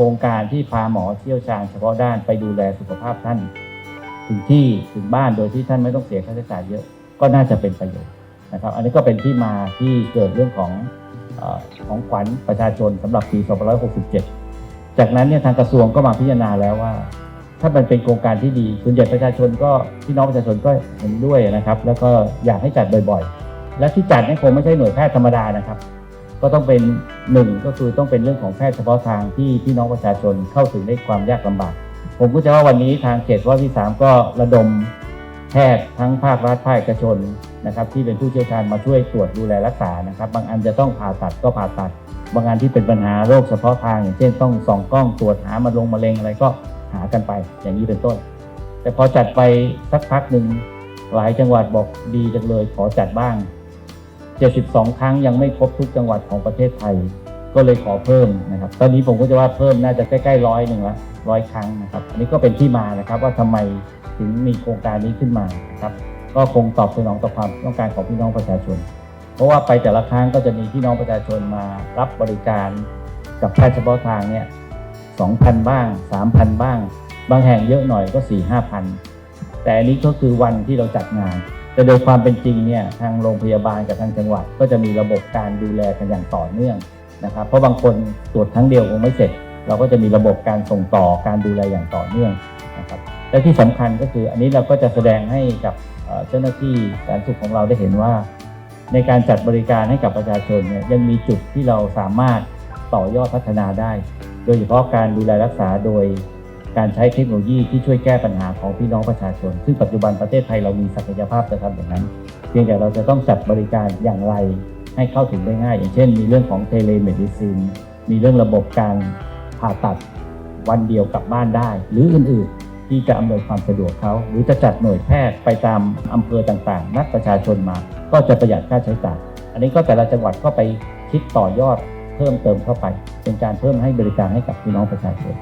ครงการที่พาหมอเชี่ยวชาญเฉพาะด้านไปดูแลสุขภาพท่าน ถึงที่ถึงบ้านโดยที่ท่านไม่ต้องเสียค่าใช้จ่ายเยอะก็น่าจะเป็นประโยชน์นะครับ อันนี้ก็เป็นที่มาที่เกิดเรื่องของอของขวัญประชาชนสำหรับปี 2567 จากนั้นเนี่ยทางกระทรวงก็มาพิจารณาแล้วว่า ถ้ามันเป็นโครงการที่ดีส่วนใหญ่ประชาชนก็พี่น้องประชาชนก็เห็นด้วยนะครับ แล้วก็อยากให้จัดบ่อยๆ และที่จัดนี่คงไม่ใช่หน่วยแพทย์ธรรมดานะครับ ก็ต้องเป็นหนึ่งก็คือต้องเป็นเรื่องของแพทย์เฉพาะทางที่พี่น้องประชาชนเข้าถึงได้ความยากลำบาก ผมก็จะว่าวันนี้ทางเขตว่าที่สามก็ระดมแพทย์ทั้งภาครัฐภาคเอกชนนะครับที่เป็นผู้เชี่ยวชาญมาช่วยตรวจดูแลรักษานะครับ บางอันจะต้องผ่าตัดก็ผ่าตัด บางอันที่เป็นปัญหาโรคเฉพาะทาง อย่างเช่นต้องส่องกล้องตรวจหามะลงมะเร็งอะไรก็หากันไป อย่างนี้เป็นต้น แต่พอจัดไปสักพักหนึ่งหลายจังหวัดบอกดีจังเลยขอจัดบ้าง 72 ครั้งยังไม่ครบทุกจังหวัดของประเทศไทย ก็เลยขอเพิ่มนะครับ ตอนนี้ผมก็จะว่าเพิ่มน่าจะใกล้ๆร้อยหนึ่งละร้อยครั้งนะครับ อันนี้ก็เป็นที่มานะครับว่าทำไมถึงมีโครงการนี้ขึ้นมานครับ ก็คงตอบสนองต่อความต้องการของพี่น้องประชาชน เพราะว่าไปแต่ละครั้งก็จะมีพี่น้องประชาชนมารับบริการกับแพทย์เฉพาะทางเนี่ย2,000 บ้าง 3,000 บ้าง บางแห่งเยอะหน่อยก็ 4 5พันแต่อันนี้ก็คือวันที่เราจัดงาน แต่โดยความเป็นจริงเนี่ยทางโรงพยาบาลกับทางจังหวัด ก็จะมีระบบการดูแลกันอย่างต่อเนื่องนะครับ เพราะบางคนตรวจครั้งเดียวคงไม่เสร็จ เราก็จะมีระบบการส่งต่อการดูแลอย่างต่อเนื่องนะครับและที่สำคัญก็คืออันนี้เราก็จะแสดงให้กับเอ่อเจ้าหน้าที่สาธารณสุขของเราได้เห็นว่า ในการจัดบริการให้กับประชาชนเนี่ยยังมีจุดที่เราสามารถต่อยอดพัฒนาได้ โดยเฉพาะการดูแลรักษาโดย การใช้เทคโนโลยีที่ช่วยแก้ปัญหาของพี่น้องประชาชน ซึ่งปัจจุบันประเทศไทยเรามีศักยภาพจะทำอย่างนั้น เพียงแต่เราจะต้องจัดบริการอย่างไรให้เข้าถึงได้ง่าย อย่างเช่น มีเรื่องของเทเลเมดิซินมีเรื่องระบบการผ่าตัดวันเดียวกลับบ้านได้ หรืออื่นๆ ที่จะอำนวยความสะดวกเขาหรือจะจัดหน่วยแพทย์ไปตามอำเภอต่างๆ นัดประชาชนมา ก็จะประหยัดค่าใช้จ่ายอันนี้ก็แต่ละจังหวัดก็ไปคิดต่อยอดเพิ่มเติมเข้าไป เป็นการเพิ่มให้บริการให้กับพี่น้องประชาชน